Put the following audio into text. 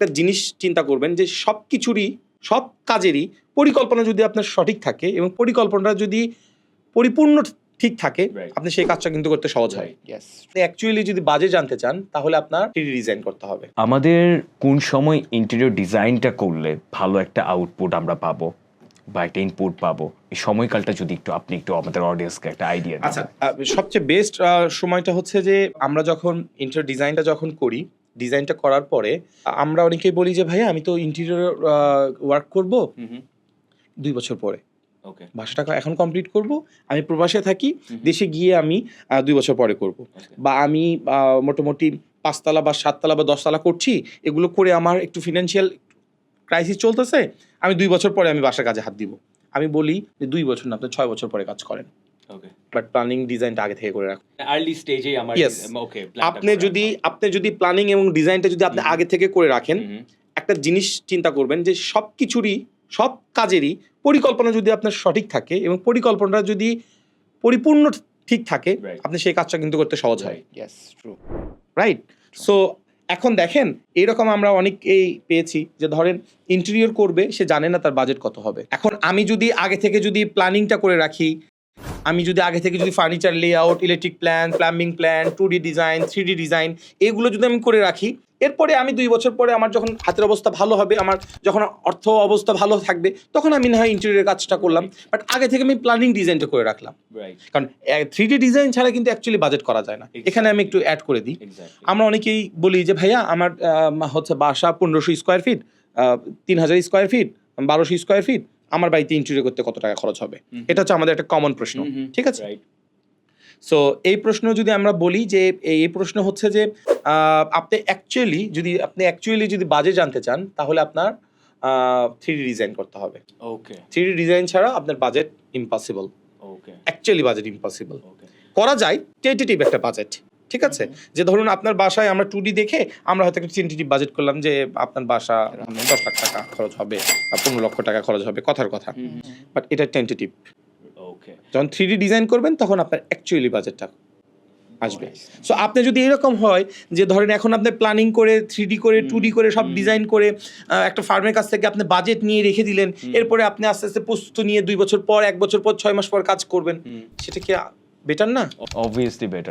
একটা জিনিস চিন্তা করবেন যে সব কিছুরই সব কাজেরই পরিকল্পনা যদি আপনার সঠিক থাকে এবং পরিকল্পনাটা যদি পরিপূর্ণ ঠিক থাকে আপনি সেই কাজটা কিন্তু করতে সহজ হয়. অ্যাকচুয়ালি যদি বাজে জানতে চান তাহলে আপনার ডিজাইন করতে হবে। আমাদের কোন সময় ইন্টেরিয়র ডিজাইনটা করলে ভালো একটা আউটপুট আমরা পাবো বা একটা ইনপুট পাবো? এই সময়কালটা যদি একটু আপনি একটু আমাদের অডিয়েন্সকে একটা আইডিয়া আচ্ছা সবচেয়ে বেস্ট সময়টা হচ্ছে যে আমরা যখন ইন্টার ডিজাইনটা যখন করি ডিজাইনটা করার পরে আমরা অনেকেই বলি যে ভাইয়া আমি তো ইন্টেরিয়র ওয়ার্ক করব দুই বছর পরে। ওকে। বাসাটা এখন কমপ্লিট করব আমি প্রবাসে থাকি দেশে গিয়ে আমি দুই বছর পরে করব। বা আমি মোটামুটি পাঁচতলা বা সাততলা বা দশতলা করছি এগুলো করে আমার একটু ফিনান্সিয়াল ক্রাইসিস চলতেছে আমি দুই বছর পরে আমি বাসার কাজে হাত দিব। আমি বলি যে দুই বছর না আপনি ছয় বছর পরে কাজ করেন। বাট প্ল্যানিং ডিজাইনটা আগে থেকে করে রাখুন আর্লি স্টেজে আমার ওকে আপনি যদি আপনি যদি প্ল্যানিং এবং ডিজাইনটা যদি আপনি আগে থেকে করে রাখেন একটা জিনিস চিন্তা করবেন যে সব কিছুরই সব কাজেরই পরিকল্পনা যদি আপনার সঠিক থাকে এবং পরিকল্পনাটা যদি পরিপূর্ণ ঠিক থাকে আপনি সেই কাজটা কিন্তু করতে সহজ হয়। রাইট সো এখন দেখেন এইরকম আমরা অনেকেই পেয়েছি যে ধরেন ইন্টেরিয়র করবে সে জানে না তার বাজেট কত হবে। এখন আমি যদি আগে থেকে যদি প্ল্যানিংটা করে রাখি আমি যদি আগে থেকে যদি furniture layout electric plan plumbing plan two D design three D design এগুলো যদি আমি করে রাখি এরপরে আমি দুই বছর পরে আমার যখন হাতের অবস্থা ভালো হবে আমার যখন অর্থ অবস্থা ভালো থাকবে তখন আমি না হয় ইন্টেরিয়র কাজটা করলাম বাট আগে থেকে আমি প্ল্যানিং ডিজাইনটা করে রাখলাম। কারণ থ্রি ডি ডিজাইন ছাড়া কিন্তু অ্যাকচুয়ালি বাজেট করা যায় না। এখানে আমি একটু অ্যাড করে দিই। আমরা অনেকেই বলি যে ভাইয়া আমার হচ্ছে বাসা পনেরোশো স্কোয়ার ফিট তিন হাজার স্কোয়ার ফিট বারোশো স্কোয়ার ফিট আমার বাড়িতে ইন্টেরিয়র করতে কত টাকা খরচ হবে? এটা হচ্ছে আমাদের একটা কমন প্রশ্ন ঠিক আছে? সো এই প্রশ্ন যদি আমরা বলি যে এই প্রশ্ন হচ্ছে যে আপনি অ্যাকচুয়ালি যদি আপনি অ্যাকচুয়ালি যদি বাজে জানতে চান তাহলে আপনার থ্রি ডিজাইন করতে হবে। ওকে থ্রি ডিজাইন ছাড়া আপনার budget impossible okay actually budget impossible okay করা যায় টেন্টেটিভ একটা বাজেট ঠিক আছে? যে ধরুন আপনার বাসায় আমরা টু ডি দেখে আমরা হয়তো একটা টেন্টেটিভ বাজেট করলাম যে আপনার বাসা দশ লাখ টাকা খরচ হবে বা পনেরো লক্ষ টাকা খরচ হবে কথার কথা। বাট এটা টেন্টেটিভ ওকে যখন থ্রি ডি ডিজাইন করবেন তখন আপনার অ্যাকচুয়ালি বাজেটটা আসবে। সো আপনি যদি এরকম হয় যে ধরেন এখন আপনি প্ল্যানিং করে থ্রি ডি করে টু ডি করে সব ডিজাইন করে একটা ফার্মের কাছ থেকে আপনি বাজেট নিয়ে রেখে দিলেন এরপরে আপনি আস্তে আস্তে প্রস্তুত নিয়ে দুই বছর পর এক বছর পর ছয় মাস পর কাজ করবেন সেটা কি বেটার না? Obviously better